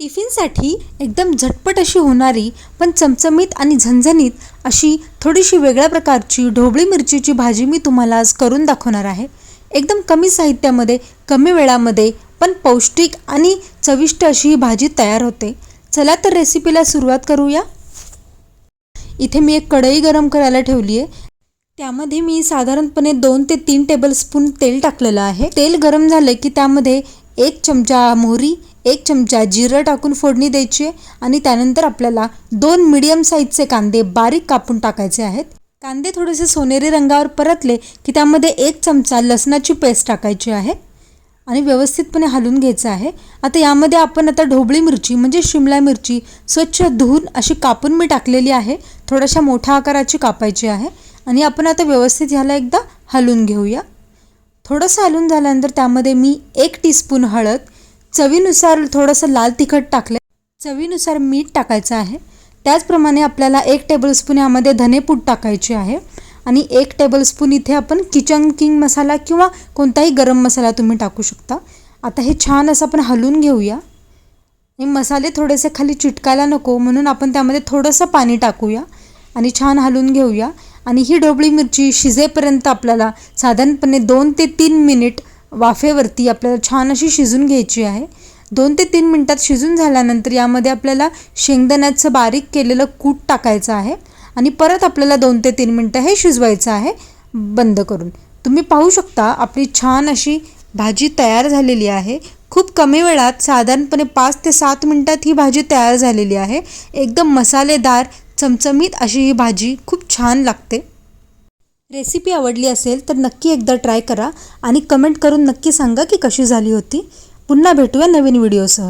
टिफिनसाठी एकदम झटपट अशी होणारी पण चमचमीत आणि झणझणीत अशी थोडीशी वेगळ्या प्रकारची ढोबळी मिरचीची भाजी मी तुम्हाला आज करून दाखवणार आहे. एकदम कमी साहित्यामध्ये कमी वेळामध्ये पण पौष्टिक आणि चविष्ट अशी ही भाजी तयार होते. चला तर रेसिपीला सुरुवात करूया. इथे मी एक कढई गरम करायला ठेवली आहे. त्यामध्ये मी साधारणपणे दोन ते तीन टेबलस्पून तेल टाकलेलं आहे. तेल गरम झालं की त्यामध्ये एक चमचा मोहरी एक चमचा जिरं टाकून फोडणी द्यायची आहे आणि त्यानंतर आपल्याला दोन मिडियम साईजचे कांदे बारीक कापून टाकायचे आहेत. कांदे थोडेसे सोनेरी रंगावर परतले की त्यामध्ये एक चमचा लसणाची पेस्ट टाकायची आहे आणि व्यवस्थितपणे हलून घ्यायचं आहे. आता यामध्ये आपण आता ढोबळी मिरची म्हणजे शिमला मिरची स्वच्छ धुवून अशी कापून मी टाकलेली आहे. थोड्याशा मोठ्या आकाराची कापायची आहे आणि आपण आता व्यवस्थित ह्याला एकदा हलून घेऊया. थोडंसं हलून झाल्यानंतर त्यामध्ये मी एक टीस्पून हळद चवीनुसार थोडंसं लाल तिखट टाकलं. चवीनुसार मीठ टाकायचं आहे. त्याचप्रमाणे आपल्याला एक टेबलस्पून यामध्ये धनेपूड टाकायची आहे. आणि एक टेबलस्पून इथे आपण किचन किंग मसाला किंवा कोणताही गरम मसाला तुम्ही टाकू शकता. आता हे छान असं आपण हलवून घेऊया. हे मसाले थोडेसे खाली चिटकायला नको म्हणून आपण त्यामध्ये थोडंसं पाणी टाकूया आणि छान हलवून घेऊया. आणि ही ढोबळी मिरची शिजेपर्यंत आपल्याला साधारणपणे दोन ते तीन मिनिट वाफेवरती आपल्याला छान अशी शिजून घ्यायची आहे. दोन ते तीन मिनटात शिजून झाल्यानंतर यामध्ये आपल्याला शेंगदाण्याचं बारीक केलेलं कूट टाकायचं आहे आणि परत आपल्याला दोन ते तीन मिनटं हे शिजवायचं आहे बंद करून. तुम्ही पाहू शकता आपली छान अशी भाजी तयार झालेली आहे. खूप कमी वेळात साधारणपणे पाच ते सात मिनटात ही भाजी तयार झालेली आहे. एकदम मसालेदार चमचमीत अशी ही भाजी खूप छान लागते. रेसिपी आवडली असेल तर नक्की एकदा ट्राय करा आणि कमेंट करून नक्की सांगा की कशी झाली होती. पुन्हा भेटूया नवीन व्हिडिओसह.